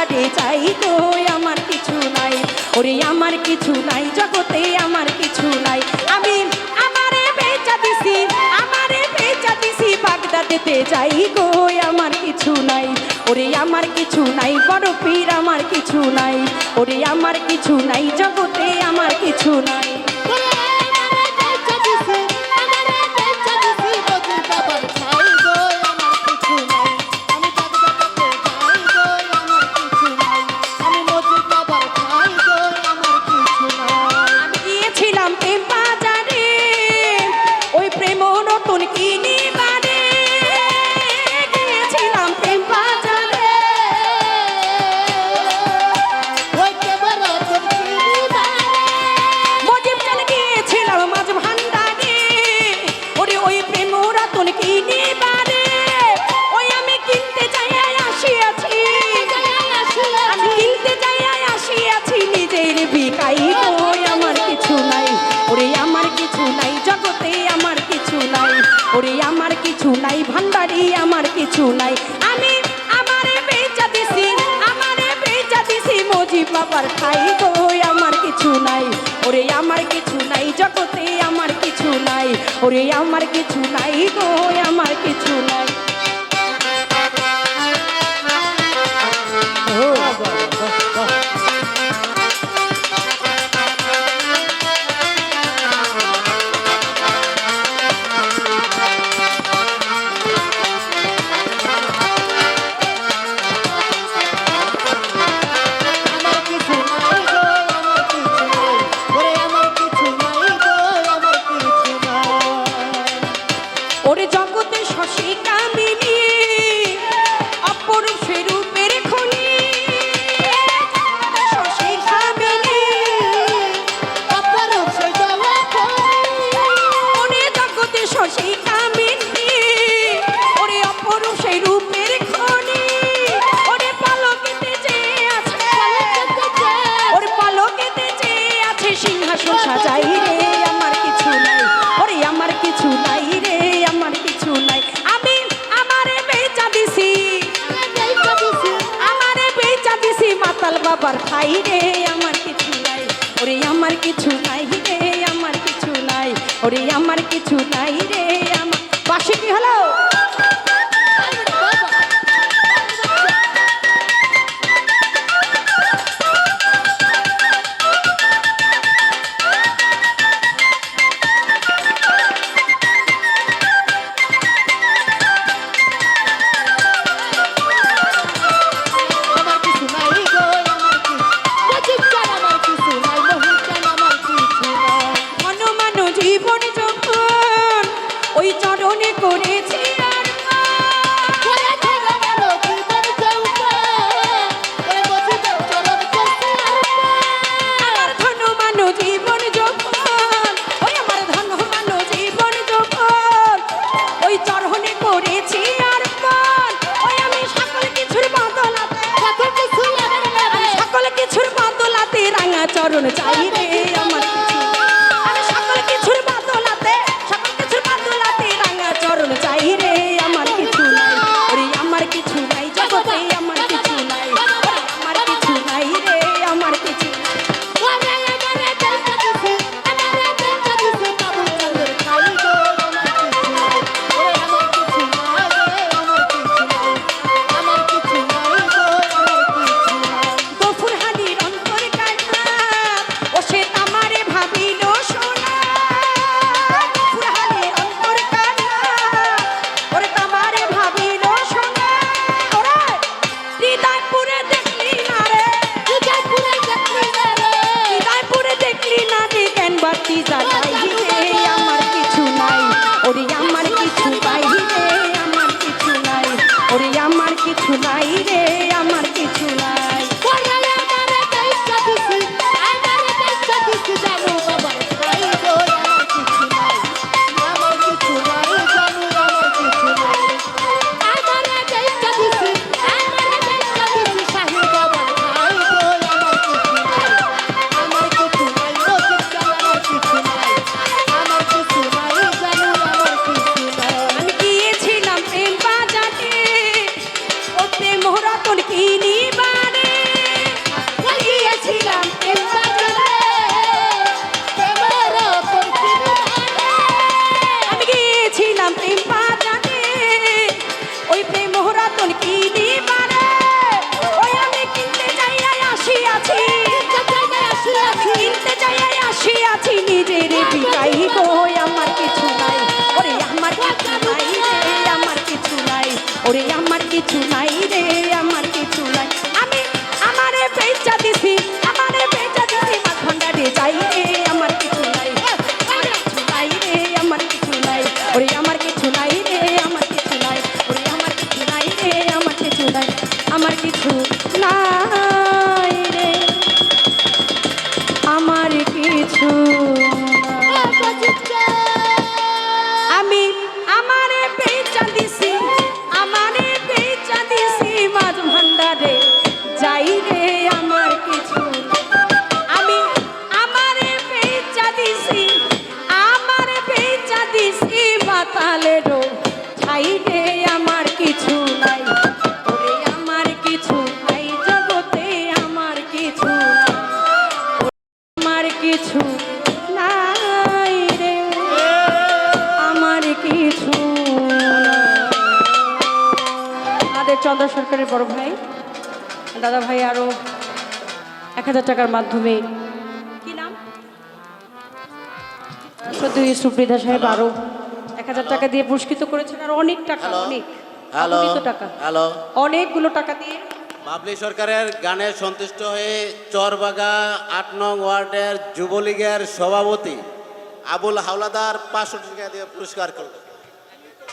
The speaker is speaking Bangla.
তারে চাই তো আমার কিছু নাই। ওরে, আমার কিছু নাই, জগতে আমার কিছু নাই। আমি আমারে বেচা দিছি, আমারে বেচা দিছি, বাগদাদেতে যাই গো আমার কিছু নাই। ওরে, আমার কিছু নাই, বড় পীর আমার কিছু নাই। ওরে, আমার কিছু নাই, জগতে আমার কিছু নাই। ওরে আমার কিছু নাই, ভান্ডারি আমার কিছু নাই। আমি আমারে বেচা দিছি, আমারে বেচা দিছি মজি বাবার খাই গো আমার কিছু নাই। ওরে আমার কিছু নাই, জগতে আমার কিছু নাই। ওরে আমার কিছু নাই গো, আমার কিছু নাই। সিংহাসন সাজাই রে, আমার কিছু নাই। ওরে, আমার কিছু নাই রে, আমার কিছু নাই। আমি আমারে বেচা দিছি। আমারে বেচা দিছি মাতাল বাবার খাই রে, আমার কিছু নাই। ওরে, আমার কিছু নাই রে, আমার কিছু নাই। ওরে, আমার কিছু নাই রে, আমার পাশে কি হলো? রাঙা চরণ চাই রে আমার কিছু কিনতে চাই বিকাই গো আমার কিছু নাই, ওরে আমার কিছু নাই আমার কিছু নাই, ওরে আমার কিছু নাই আমাদের চন্দ্র সরকারের বড় ভাই। দাদা ভাই আরও এক হাজার টাকার মাধ্যমে কি নাম? সাহেব এক হাজার টাকা দিয়ে পুরস্কৃত করেছেন আর অনেক টাকা অনেক। হ্যালো টাকা। হ্যালো। অনেকগুলো টাকা দিয়ে। বাবলি সরকারের গানে সন্তুষ্ট হয়ে চরবাগা আট নং ওয়ার্ডের যুবলীগের সভাপতি আবুল হাওলাদার পাঁচশো টাকা দিয়ে পুরস্কার করল